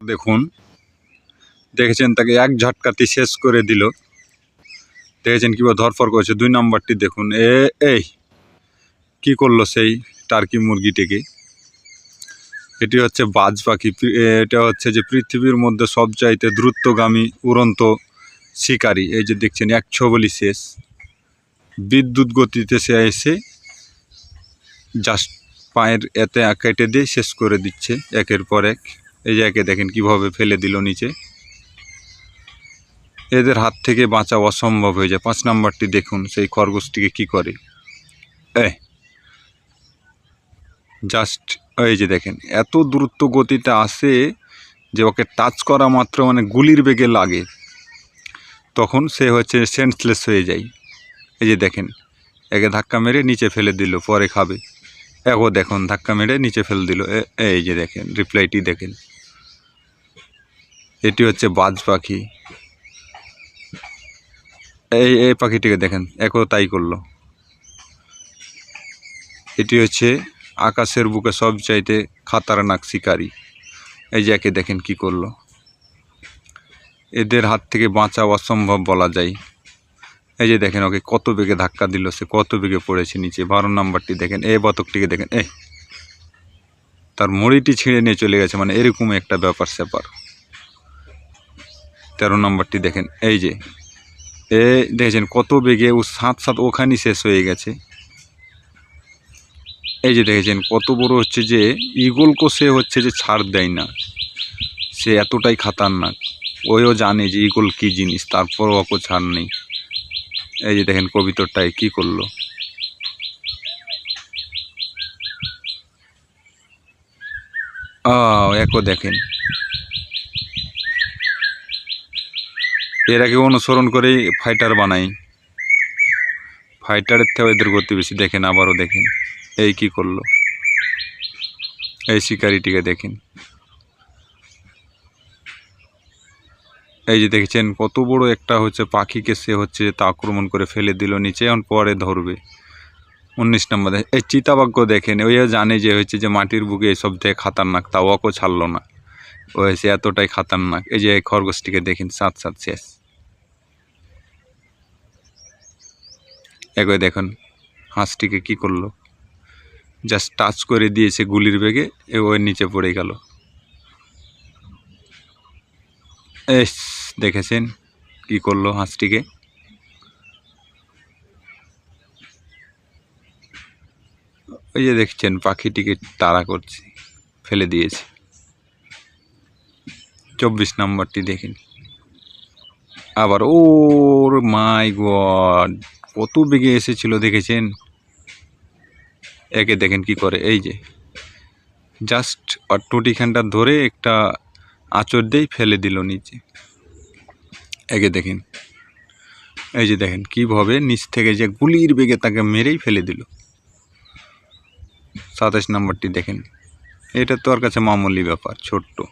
দেখুন। দেখেছেন? তাকে এক ঝটকাতে শেষ করে দিল। দেখেছেন কীভাবে ধরফর করেছে? দুই নম্বরটি দেখুন। এ, এই, কি করল সেই টার্কি মুরগিটিকে? এটি হচ্ছে বাজ পাখি। এটা হচ্ছে যে পৃথিবীর মধ্যে সবচাইতে দ্রুতগামী, উড়ন্ত শিকারী। এই যে দেখছেন, এক ছবলি শেষ। বিদ্যুৎ গতিতে সে এসে জাস্ট পায়ের এতে কেটে দিয়ে শেষ করে দিচ্ছে, একের পর এক। এই যে একে দেখেন কীভাবে ফেলে দিল নিচে। এদের হাত থেকে বাঁচা অসম্ভব হয়ে যায়। পাঁচ নাম্বারটি দেখুন, সেই খরগোশটিকে কি করে? এ জাস্ট এই যে দেখেন, এত দ্রুত গতিতে আসে যে ওকে টাচ করা মাত্র মানে গুলির বেগে লাগে। তখন সে হচ্ছে সেন্সলেস হয়ে যায়। এই যে দেখেন, একে ধাক্কা মেরে নিচে ফেলে দিল, পরে খাবে। এগো দেখুন, ধাক্কা মেরে নিচে ফেলে দিল। এই যে দেখেন রিপ্লাইটি দেখেন। এটি হচ্ছে বাজ পাখি। এই এই পাখিটিকে দেখেন, একও তাই করল। এটি হচ্ছে আকাশের বুকে সব সবচাইতে খাতারনাক শিকারী এই যে একে দেখেন কি করল। এদের হাত থেকে বাঁচা অসম্ভব বলা যায়। এই যে দেখেন, ওকে কত বেগে ধাক্কা দিল, সে কত বেগে পড়েছে নিচে। বারো নাম্বারটি দেখেন, এই বতকটিকে দেখেন এ তার মুড়িটি ছিঁড়ে নিয়ে চলে গেছে মানে এরকম একটা ব্যাপার, স্যাপার। তেরো নম্বরটি দেখেন, এই যে। এ দেখেছেন, কত বেগে ও সাত সাত ওখানেই শেষ হয়ে গেছে। এই যে দেখেছেন, কত বড় হচ্ছে যে ইগলকে সে হচ্ছে যে ছাড় দেয় না। সে এতটাই খাতারনাক। ওইও জানে যে ইগল কী জিনিস, তারপরও ওকে ছাড় নেই। এই যে দেখেন কবিতরটায় কি করল? একও দেখেন। এর আগে অনুসরণ করেই ফাইটার বানাই। ফাইটারের থেকেও এদের গতি বেশি। দেখেন, আবারও দেখেন। এই কি করল? এই শিকারিটিকে দেখেন। এই যে দেখেছেন, কত বড় একটা হচ্ছে পাখিকে সে হচ্ছে তা আক্রমণ করে ফেলে দিল, নিচে এখন পরে ধরবে। উনিশ নম্বর, এই চিতাবাক্য দেখেন, ওই জানে যে হচ্ছে যে মাটির বুকে এসব থেকে খাতারনাক তাও ওকেও ছাড়লো না। ও হয়েছে এতটাই খাতারনাক। এই যে খরগোশটিকে দেখেন, সাত সাত, শেষ। একই দেখুন, হাঁসটিকে কি করল? জাস্ট টাচ করে দিয়েছে গুলির বেগে ওর নিচে পড়ে গেল। এস দেখেছেন কি করল হাঁসটিকে? ওই যে দেখছেন পাখিটিকে তাড়া করছে, ফেলে দিয়েছে। চব্বিশ নম্বরটি দেখেন। আবার ওর মাই গড, কত বেগে এসেছিল দেখেছেন? একে দেখেন কি করে, এই যে। জাস্ট টুটিখানটা ধরে একটা আঁচড় দিয়ে ফেলে দিল নিচে। একে দেখেন। এই যে দেখেন, কীভাবে নিচ থেকে যে গুলির বেগে তাকে মেরেই ফেলে দিল। সাতাশ নম্বরটি দেখেন। এটা তো আর কাছে মামুলি ব্যাপার, ছোট্ট।